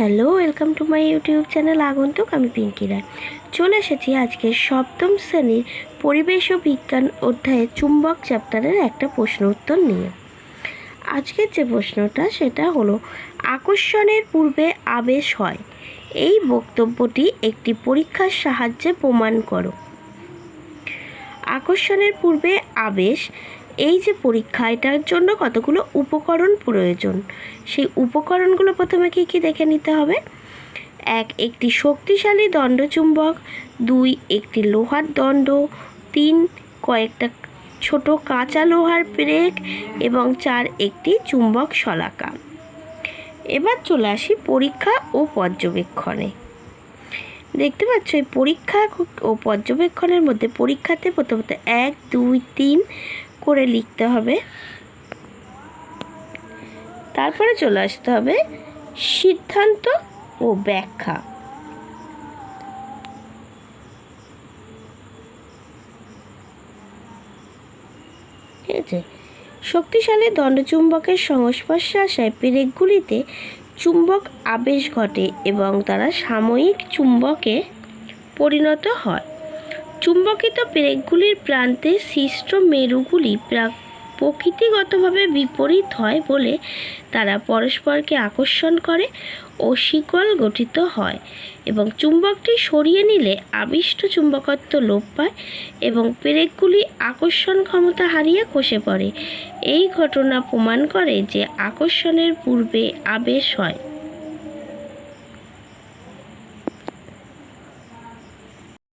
Hello, welcome to my YouTube channel আগন্তুক, আমি পিঙ্কি রায় চলে এসেছি আজকে সপ্তম শ্রেণির পরিবেশ ও বিজ্ঞান অধ্যায়ে চুম্বক চ্যাপ্টারের একটা প্রশ্ন উত্তর নিয়ে। আজকের যে প্রশ্নটা, সেটা হলো, আকর্ষণের পূর্বে আবেশ হয়। এই বক্তব্যটি একটি পরীক্ষার সাহায্যে প্রমাণ করো। আকর্ষণের পূর্বে আবেশ এই যে পরীক্ষা এটার জন্য কতগুলো উপকরণ প্রয়োজন? সেই উপকরণগুলো প্রথমে কী কী দেখে নিতে হবে? এক, একটি শক্তিশালী দণ্ডচুম্বক। দুই, একটি লোহার দণ্ড। তিন, কয়েকটা ছোট কাঁচা লোহার ব্রেক। এবং চার, একটি চুম্বক শলাকা। এবার চলে আসি পরীক্ষা ও পর্যবেক্ষণে। দেখতে পাচ্ছ, এই পরীক্ষা ও পর্যবেক্ষণের মধ্যে পরীক্ষাতে প্রথমত এক, দুই, তিন করে লিখতে হবে। তারপরে চলে আসতে হবে সিদ্ধান্ত ও ব্যাখ্যা। ঠিক আছে শক্তিশালী দণ্ডচুম্বকের সংস্পর্শে আসায় পেরেকগুলিতে চুম্বক আবেশ ঘটে এবং তারা সাময়িক চুম্বকে পরিণত হয়। চুম্বকিত পেরেকগুলির প্রান্তে সৃষ্ট মেরুগুলি প্রা- প্রকৃতিগতভাবে বিপরীত হয় বলে তারা পরস্পরকে আকর্ষণ করে ও শিকল গঠিত হয় এবং চুম্বকটি সরিয়ে নিলে আবিষ্ট চুম্বকত্ব লোপ পায় এবং পেরেকগুলি আকর্ষণ ক্ষমতা হারিয়ে খসে পড়ে। এই ঘটনা প্রমাণ করে যে আকর্ষণের পূর্বে আবেশ হয়।